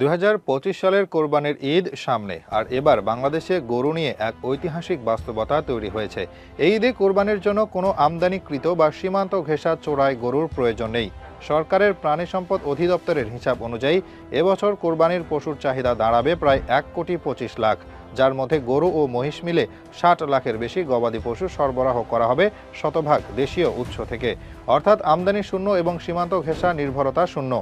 দু হাজার পঁচিশ সালের কোরবানির ঈদ সামনে, আর এবার বাংলাদেশে গরু নিয়ে এক ঐতিহাসিক বাস্তবতা তৈরি হয়েছে। এই ঈদে কোরবানির জন্য কোনো আমদানিকৃত বা সীমান্ত ঘেঁষা চোরাই গরুর প্রয়োজন নেই। সরকারের প্রাণী সম্পদ অধিদপ্তরের হিসাব অনুযায়ী, এবছর কোরবানির পশুর চাহিদা দাঁড়াবে প্রায় এক কোটি পঁচিশ লাখ, যার মধ্যে গরু ও মহিষ মিলে ষাট লাখের বেশি গবাদি পশু সরবরাহ করা হবে শতভাগ দেশীয় উৎস থেকে। অর্থাৎ আমদানি শূন্য এবং সীমান্ত ঘেঁষা নির্ভরতা শূন্য।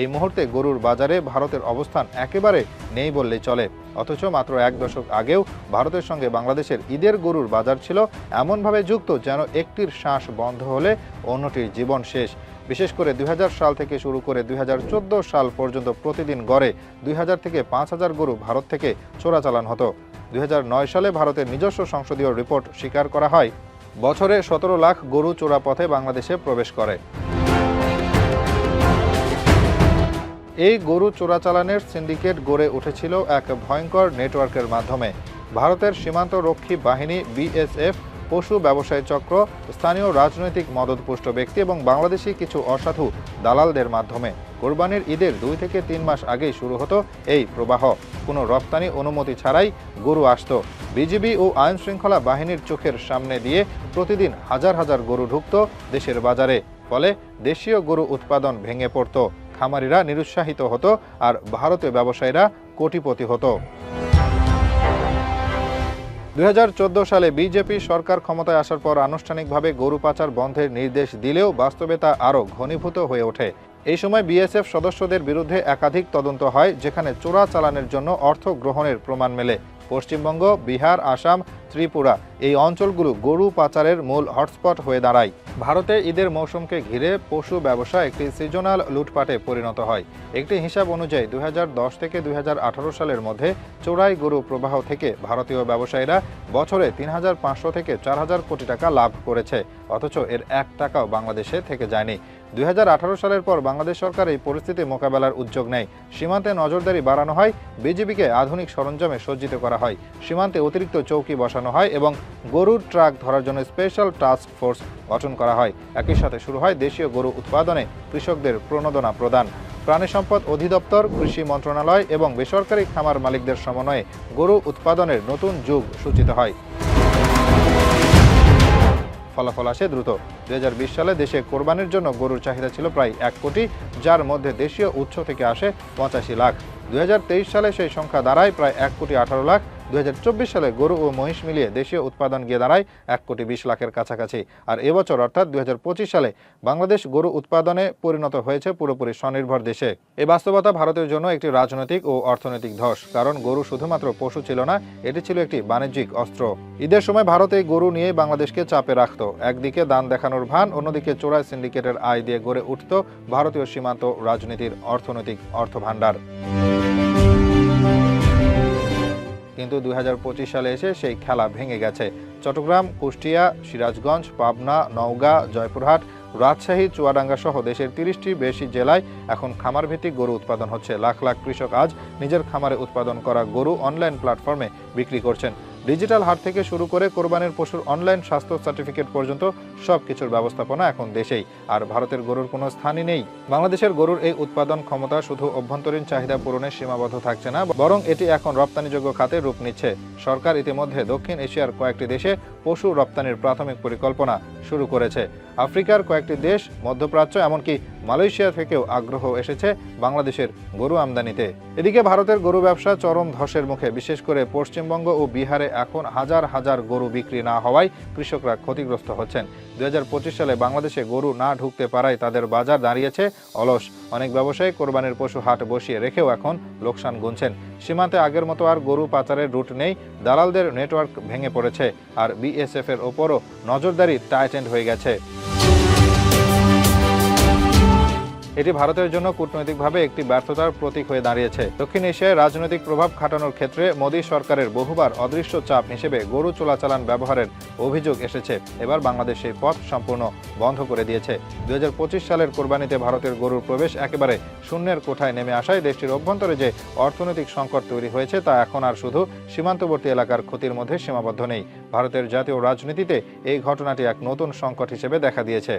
এই মুহূর্তে গরুর বাজারে ভারতের অবস্থান একেবারে নেই বললেই চলে। অথচ মাত্র এক দশক আগেও ভারতের সঙ্গে বাংলাদেশের ঈদের গরুর বাজার ছিল এমনভাবে যুক্ত যেন একটির শ্বাস বন্ধ হলে অন্যটির জীবন শেষ। বিশেষ করে দুই হাজার সাল থেকে শুরু করে দুই হাজার চোদ্দ সাল পর্যন্ত প্রতিদিন গড়ে দুই হাজার থেকে পাঁচ হাজার গরু ভারত থেকে চোরাচালান হতো। দুই হাজার নয় সালে ভারতের নিজস্ব সংসদীয় রিপোর্ট স্বীকার করা হয়, বছরে সতেরো লাখ গরু চোরা পথে বাংলাদেশে প্রবেশ করে। এই গরু চোরাচালানের সিন্ডিকেট গড়ে উঠেছিল এক ভয়ঙ্কর নেটওয়ার্কের মাধ্যমে। ভারতের সীমান্ত রক্ষী বাহিনী বিএসএফ, পশু ব্যবসায়ী চক্র, স্থানীয় রাজনৈতিক মদতপুষ্ট ব্যক্তি এবং বাংলাদেশি কিছু অসাধু দালালদের মাধ্যমে। কোরবানির ঈদের দুই থেকে তিন মাস আগেই শুরু হতো এই প্রবাহ। কোনো রপ্তানি অনুমতি ছাড়াই গরু আসত। বিজিবি ও আইন শৃঙ্খলা বাহিনীর চোখের সামনে দিয়ে প্রতিদিন হাজার হাজার গরু ঢুকত দেশের বাজারে। ফলে দেশীয় গরু উৎপাদন ভেঙে পড়ত। খামারিরা নিরুৎসাহিত হতো আর ভারতীয় ব্যবসায়ীরা কোটিপতি হতো। দুই সালে বিজেপি সরকার ক্ষমতায় আসার পর আনুষ্ঠানিকভাবে গরু পাচার বন্ধের নির্দেশ দিলেও বাস্তবে তা আরও ঘনীভূত হয়ে ওঠে। এই সময় বিএসএফ সদস্যদের বিরুদ্ধে একাধিক তদন্ত হয়, যেখানে চোরা চালানের জন্য অর্থ গ্রহণের প্রমাণ মেলে। পশ্চিমবঙ্গ, বিহার, আসাম ত্রিপুরা। এই অঞ্চলগুলো গরু পাচারের মূল হটস্পট হয়ে দাঁড়ায়। ভারতে ঈদের মৌসুমকে ঘিরে পশু ব্যবসা একটি সিজনাল লুটপাটে পরিণত হয়। একটি হিসাব অনুযায়ী দুই হাজার দশ থেকে দুই হাজার আঠারো সালের মধ্যে চোরাই গরু প্রবাহ থেকে ভারতীয় ব্যবসায়ীরা বছরে তিন হাজার পাঁচশো থেকে চার হাজার কোটি টাকা লাভ করেছে। অথচ এর এক টাকাও বাংলাদেশে থেকে যায়নি। দুই হাজার আঠারো সালের পর বাংলাদেশ সরকার এই পরিস্থিতি মোকাবেলার উদ্যোগ নেয়। সীমান্তে নজরদারি বাড়ানো হয়। বিজিবিকে আধুনিক সরঞ্জামে সজ্জিত করা হয়। সীমান্তে অতিরিক্ত চৌকি বসানো হয় এবং গরুর ট্রাক ধরার জন্য স্পেশাল টাস্ক ফোর্স গঠন করা হয়। একই সাথে শুরু হয় দেশীয় গরু উৎপাদনে কৃষকদের প্রণোদনা প্রদান। প্রাণী সম্পদ অধিদপ্তর, কৃষি মন্ত্রণালয় এবং বেসরকারি খামার মালিকদের সমন্বয়ে গরু উৎপাদনের নতুন যুগ সূচিত হয়। ফলাফল আসে দ্রুত। দুই হাজার বিশ সালে দেশে কোরবানির জন্য গরুর চাহিদা ছিল প্রায় এক কোটি, যার মধ্যে দেশীয় উৎস থেকে আসে পঁচাশি লাখ। দুই হাজার তেইশ সালে সেই সংখ্যা দাঁড়ায় প্রায় এক কোটি আঠারো লাখ। দুই হাজার চব্বিশ সালে গরু ও মহিষ মিলিয়ে দেশীয় উৎপাদন গিয়ে দাঁড়ায় এক কোটি বিশ লাখের কাছাকাছি। আর এবছর অর্থাৎ দুই হাজার পঁচিশ সালে বাংলাদেশ গরু উৎপাদনে পরিণত হয়েছে পুরোপুরি স্বনির্ভর দেশে। এই বাস্তবতা ভারতের জন্য একটি রাজনৈতিক ও অর্থনৈতিক ধস, কারণ গরু শুধুমাত্র পশু ছিল না, এটি ছিল একটি বাণিজ্যিক অস্ত্র। ঈদের সময় ভারত এই গরু নিয়ে বাংলাদেশকে চাপে রাখত। একদিকে দান দেখানোর ভান, অন্যদিকে চোরাই সিন্ডিকেটের আয় দিয়ে গড়ে উঠত ভারতীয় সীমান্ত রাজনীতির অর্থনৈতিক অর্থভাণ্ডার। কিন্তু দুই হাজার পঁচিশ সালে এসে সেই খেলা ভেঙে গেছে। চট্টগ্রাম, কুষ্টিয়া, সিরাজগঞ্জ, পাবনা, নওগাঁ, জয়পুরহাট, রাজশাহী, চুয়াডাঙ্গা সহ দেশের তিরিশটি বেশি জেলায় এখন খামার ভিত্তিক গরু উৎপাদন হচ্ছে। লাখ লাখ কৃষক আজ নিজের খামারে উৎপাদন করা গরু অনলাইন প্ল্যাটফর্মে বিক্রি করছেন। ডিজিটাল হাট থেকে শুরু করে কোরবানির পশুর অনলাইন স্বাস্থ্য সার্টিফিকেট পর্যন্ত সব কিছুর ব্যবস্থাপনা এখন দেশেই। আর ভারতের গরুর কোনো স্থানই নেই। বাংলাদেশের গরুর এই উৎপাদন ক্ষমতা শুধু অভ্যন্তরীণ চাহিদা পূরণে সীমাবদ্ধ থাকছে না, বরং এটি এখন রপ্তানিযোগ্য খাতে রূপ নিচ্ছে। সরকার ইতিমধ্যে দক্ষিণ এশিয়ার কয়েকটি দেশে পশু রপ্তানির প্রাথমিক পরিকল্পনা শুরু করেছে। আফ্রিকার কয়েকটি দেশ, মধ্যপ্রাচ্য, এমনকি মালয়েশিয়া থেকেও আগ্রহ এসেছে বাংলাদেশের গরু আমদানিতে। এদিকে ভারতের গরু ব্যবসা চরম ধসের মুখে, বিশেষ করে পশ্চিমবঙ্গ ও বিহারে এখন হাজার হাজার গরু বিক্রি না হওয়ায় কৃষকরা ক্ষতিগ্রস্ত হচ্ছেন। দুই হাজার পঁচিশ সালে বাংলাদেশে গরু না ঢুকতে পারায় তাদের বাজার দাঁড়িয়েছে অলস। অনেক ব্যবসায়ী কোরবানির পশু হাট বসিয়ে রেখেও এখন লোকসান গুনছেন। সীমান্তে আগের মতো আর গরু পাচারের রুট নেই, দালালদের নেটওয়ার্ক ভেঙে পড়েছে, আর বিএসএফ এর ওপরও নজরদারি টাইটেন্ড হয়ে গেছে। এটি ভারতের জন্য কূটনৈতিকভাবে একটি ব্যর্থতার প্রতীক হয়ে দাঁড়িয়েছে। দক্ষিণ এশিয়ায় রাজনৈতিক প্রভাব খাটানোর ক্ষেত্রে মোদী সরকারের বহুবার অদৃশ্য চাপ হিসেবে গরু চোরাচালান ব্যবহারের অভিযোগ এসেছে। এবার বাংলাদেশ সেই পথ সম্পূর্ণ বন্ধ করে দিয়েছে। দু হাজার পঁচিশ সালের কোরবানিতে ভারতের গরুর প্রবেশ একেবারে শূন্যের কোঠায় নেমে আসায় দেশটির অভ্যন্তরে যে অর্থনৈতিক সংকট তৈরি হয়েছে তা এখন আর শুধু সীমান্তবর্তী এলাকার ক্ষতির মধ্যে সীমাবদ্ধ নেই। ভারতের জাতীয় রাজনীতিতে এই ঘটনাটি এক নতুন সংকট হিসেবে দেখা দিয়েছে।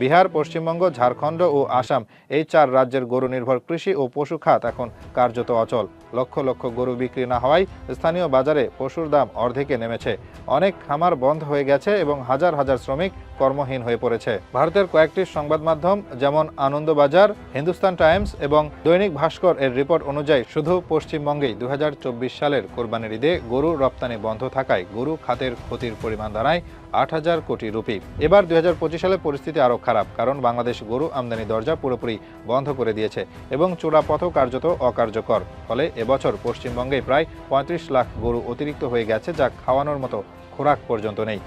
বিহার, পশ্চিমবঙ্গ, ঝাড়খণ্ড ও আসাম এই চার রাজ্যের গরু নির্ভর কৃষি ও পশু খাত এখন কার্যত অচল। লক্ষ লক্ষ গরু বিক্রি না হওয়ায় স্থানীয় বাজারে পশুর দাম অর্ধেকে নেমেছে। অনেক খামার বন্ধ হয়ে গেছে এবং হাজার হাজার শ্রমিক কর্মহীন হয়ে পড়েছে। ভারতের কয়েকটি সংবাদ মাধ্যম যেমন আনন্দবাজার, হিন্দুস্তান টাইমস এবং দৈনিক ভাস্কর এর রিপোর্ট অনুযায়ী শুধু পশ্চিমবঙ্গেই দুই হাজার চব্বিশ সালের কোরবানির ঈদে গরু রপ্তানি বন্ধ থাকায় গরু খাতের ক্ষতির পরিমাণ দাঁড়ায় আট হাজার কোটি রুপি। এবার দু হাজার পঁচিশ সালে পরিস্থিতি আরও খারাপ, কারণ বাংলাদেশ গরু আমদানি দরজা পুরোপুরি বন্ধ করে দিয়েছে এবং চূড়াপথও কার্যত অকার্যকর। ফলে এবছর পশ্চিমবঙ্গে প্রায় পঁয়ত্রিশ লাখ গরু অতিরিক্ত হয়ে গেছে যা খাওয়ানোর মতো খোরাক পর্যন্ত নেই।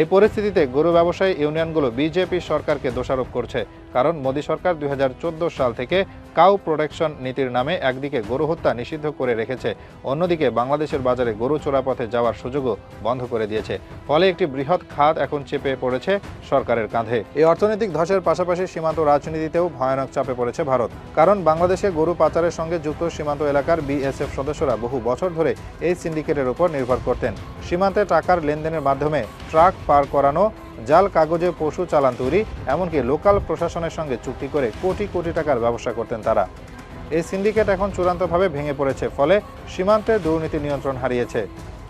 এই পরিস্থিতিতে গরু ব্যবসায়ী ইউনিয়নগুলো বিজেপি সরকারকে দোষারোপ করছে। কারণ মোদী সরকার দুই হাজার চোদ্দ সাল থেকে কাউ প্রোটেকশন নীতির নামে একদিকে গরু হত্যা নিষিদ্ধ করে রেখেছে, অন্যদিকে বাংলাদেশের বাজারে গরু চোরাপথে যাওয়ার সুযোগও বন্ধ করে দিয়েছে। ফলে একটি বৃহৎ খাত এখন চেপে পড়েছে সরকারের কাঁধে। এই অর্থনৈতিক ধসের পাশাপাশি সীমান্ত রাজনীতিতেও ভয়ানক চাপে পড়েছে ভারত। কারণ বাংলাদেশে গরু পাচারের সঙ্গে যুক্ত সীমান্ত এলাকার বিএসএফ সদস্যরা বহু বছর ধরে এই সিন্ডিকেটের উপর নির্ভর করতেন। সীমান্তে টাকার লেনদেনের মাধ্যমে ট্রাক পার করানো জাল, কাগজে পশু, চালান তৈরি, এমনকি লোকাল প্রশাসনের সঙ্গে চুক্তি করে কোটি কোটি টাকার ব্যবসা করতেন তারা। এই সিন্ডিকেট এখন চূড়ান্তভাবে ভেঙে পড়েছে, ফলে সীমান্তে দুর্নীতি নিয়ন্ত্রণ হারিয়েছে।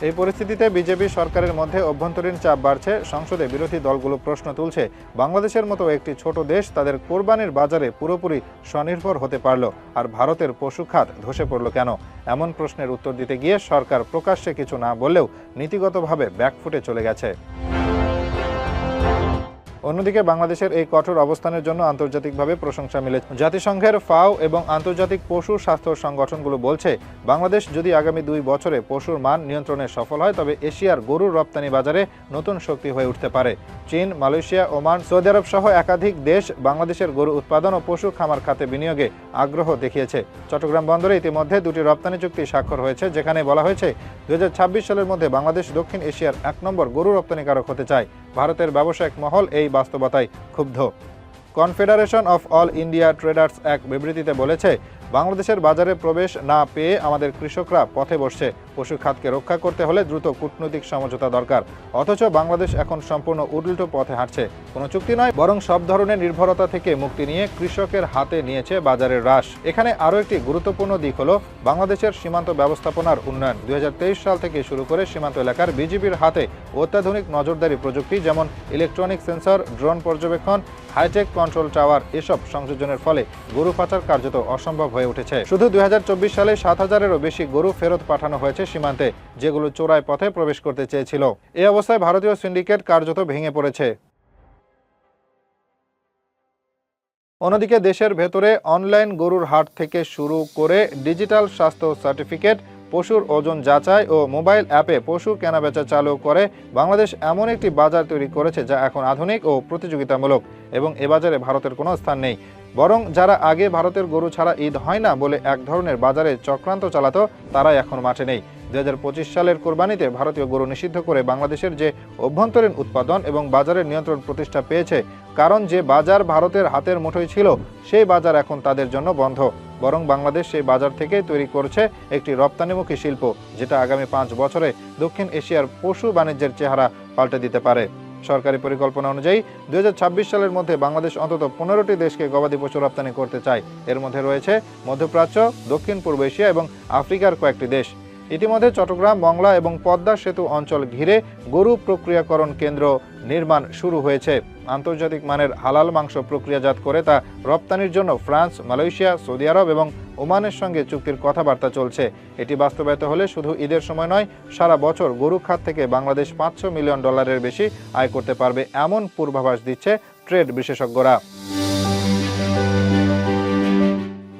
এই পরিস্থিতিতে বিজেপি সরকারের মধ্যে অভ্যন্তরীণ চাপ বাড়ছে, সংসদে বিরোধী দলগুলো প্রশ্ন তুলছে, বাংলাদেশের মতো একটি ছোট দেশ তাদের কোরবানির বাজারে পুরোপুরি স্বনির্ভর হতে পারল, আর ভারতের পশু খাত ধসে পড়ল কেন? এমন প্রশ্নের উত্তর দিতে গিয়ে সরকার প্রকাশ্যে কিছু না বললেও নীতিগতভাবে ব্যাকফুটে চলে গেছে। অন্যদিকে বাংলাদেশের এই কঠোর অবস্থানের জন্য আন্তর্জাতিকভাবে প্রশংসা মিলে। জাতিসংঘের ফাও এবং আন্তর্জাতিক পশু স্বাস্থ্য সংগঠনগুলো বলছে, বাংলাদেশ যদি আগামী দুই বছরে পশুর মান নিয়ন্ত্রণে সফল হয়, তবে এশিয়ার গরুর রপ্তানি বাজারে নতুন শক্তি হয়ে উঠতে পারে। চীন, মালয়েশিয়া, ওমান, সৌদি আরব সহ একাধিক দেশ বাংলাদেশের গরু উৎপাদন ও পশু খামার খাতে বিনিয়োগে আগ্রহ দেখিয়েছে। চট্টগ্রাম বন্দরে ইতিমধ্যে দুটি রপ্তানি চুক্তি স্বাক্ষর হয়েছে, যেখানে বলা হয়েছে, দুই হাজার ছাব্বিশ সালের মধ্যে বাংলাদেশ দক্ষিণ এশিয়ার এক নম্বর গরু রপ্তানিকারক হতে চায়। ভারতের ব্যবসায়িক মহল এই বাস্তবতায় ক্ষুব্ধ। Confederation of all India traders এক বিবৃতিতে বলেছে, বাংলাদেশের বাজারে প্রবেশ না পেয়ে আমাদের কৃষকরা পথে বসছে। পশু খাতকে রক্ষা করতে হলে দ্রুত কূটনৈতিক সমঝোতা দরকার। অথচ বাংলাদেশ এখন সম্পূর্ণ উল্টো পথে হাঁটছে। কোনো চুক্তি নয়, বরং সব ধরনের নির্ভরতা থেকে মুক্তি নিয়ে কৃষকের হাতে নিয়েছে বাজারের হ্রাস। এখানে আরও একটি গুরুত্বপূর্ণ দিক হল, বাংলাদেশের সীমান্ত ব্যবস্থাপনার উন্নয়ন। দুই হাজার তেইশ সাল থেকে শুরু করে সীমান্ত এলাকার বিজিবির হাতে অত্যাধুনিক নজরদারি প্রযুক্তি, যেমন ইলেকট্রনিক সেন্সর, ড্রোন পর্যবেক্ষণ হাইটেক কন্ট্রোল টাওয়ার এসব সংযোজনের ফলে গরু পাচার কার্যত অসম্ভব হয়ে উঠেছে। শুধু দুই সালে সাত হাজারেরও বেশি গরু ফেরত পাঠানো হয়েছে সীমান্তে, যেগুলো চোরাই পথে প্রবেশ করতে চেয়েছিল। এ অবস্থায় ভারতীয় সিন্ডিকেট কার্যত ভেঙে পড়েছে। অন্যদিকে দেশের ভেতরে অনলাইন গরুর হাট থেকে শুরু করে ডিজিটাল স্বাস্থ্য সার্টিফিকেট পশুর ওজন যাচাই ও মোবাইল অ্যাপে পশু কেনাবেচা চালু করে বাংলাদেশ এমন একটি বাজার তৈরি করেছে যা এখন আধুনিক ও প্রতিযোগিতামূলক এবং এ বাজারে ভারতের কোনো স্থান নেই। বরং যারা আগে ভারতের গরু ছাড়া ঈদ হয় না বলে এক ধরনের বাজারে চক্রান্ত চালাতো, তারাই এখন মাঠে নেই। দু হাজার পঁচিশ সালের কোরবানিতে ভারতীয় গরু নিষিদ্ধ করে বাংলাদেশের যে অভ্যন্তরীণ উৎপাদন এবং বাজারের নিয়ন্ত্রণ প্রতিষ্ঠা পেয়েছে, কারণ যে বাজার ভারতের হাতের মুঠোয় ছিল, সেই বাজার এখন তাদের জন্য বন্ধ। বরং বাংলাদেশ সেই বাজার থেকে তৈরি করছে একটি রপ্তানিমুখী শিল্প, যেটা আগামী পাঁচ বছরে দক্ষিণ এশিয়ার পশু বাণিজ্যের চেহারা পাল্টে দিতে পারে। সরকারি পরিকল্পনা অনুযায়ী দু হাজার ছাব্বিশ সালের মধ্যে বাংলাদেশ অন্তত পনেরোটি দেশকে গবাদি পশু রপ্তানি করতে চায়। এর মধ্যে রয়েছে মধ্যপ্রাচ্য, দক্ষিণ পূর্ব এশিয়া এবং আফ্রিকার কয়েকটি দেশ। ইতিমধ্যে চট্টগ্রাম মংলা এবং পদ্মা সেতু অঞ্চল ঘিরে গরু প্রক্রিয়াকরণ কেন্দ্র নির্মাণ শুরু হয়েছে। আন্তর্জাতিক মানের হালাল মাংস প্রক্রিয়াজাত করে তা রপ্তানির জন্য ফ্রান্স, মালয়েশিয়া, সৌদি আরব এবং ওমানের সঙ্গে চুক্তির কথাবার্তা চলছে। এটি বাস্তবায়িত হলে শুধু ঈদের সময় নয়, সারা বছর গরু খাত থেকে বাংলাদেশ পাঁচশো মিলিয়ন ডলারের বেশি আয় করতে পারবে এমন পূর্বাভাস দিচ্ছে ট্রেড বিশেষজ্ঞরা।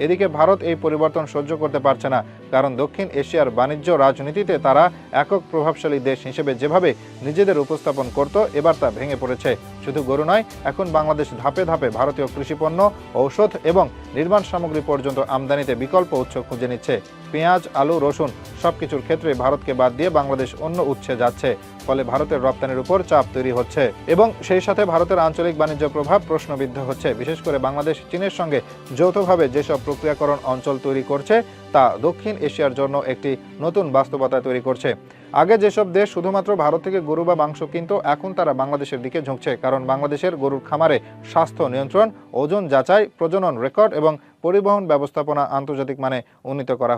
এদিকে ভারত এই পরিবর্তন সহ্য করতে পারছে না, কারণ দক্ষিণ এশিয়ার বাণিজ্য রাজনীতিতে তারা একক প্রভাবশালী দেশ হিসেবে যেভাবে নিজেদের উপস্থাপন করত, এবার তা ভেঙে পড়েছে। শুধু গরু নয়, এখন বাংলাদেশ ধাপে ধাপে ভারতীয় কৃষিপণ্য ঔষধ এবং নির্মাণ সামগ্রী পর্যন্ত আমদানিতে বিকল্প উৎস খুঁজে নিচ্ছে। পেঁয়াজ, আলু, রসুন সবকিছুর ক্ষেত্রে ভারতকে বাদ দিয়ে বাংলাদেশ অন্য উৎসে যাচ্ছে। ফলে ভারতের রপ্তানির উপর চাপ তৈরি হচ্ছে এবং সেই সাথে ভারতের আঞ্চলিক বাণিজ্য প্রভাব প্রশ্নবিদ্ধ হচ্ছে। বিশেষ করে বাংলাদেশ, চীনের সঙ্গে যৌথভাবে যেসব প্রক্রিয়াকরণ অঞ্চল তৈরি করছে তা দক্ষিণ এশিয়ার জন্য একটি নতুন বাস্তবতা তৈরি করছে। আগে যেসব দেশ শুধুমাত্র ভারত থেকে গরু বা মাংস কিনত, এখন তারা বাংলাদেশের দিকে ঝুঁকছে, কারণ বাংলাদেশের গরুর খামারে স্বাস্থ্য নিয়ন্ত্রণ, ওজন যাচাই, প্রজনন রেকর্ড এবং পরিবহন ব্যবস্থাপনা আন্তর্জাতিক মানে উন্নীত করা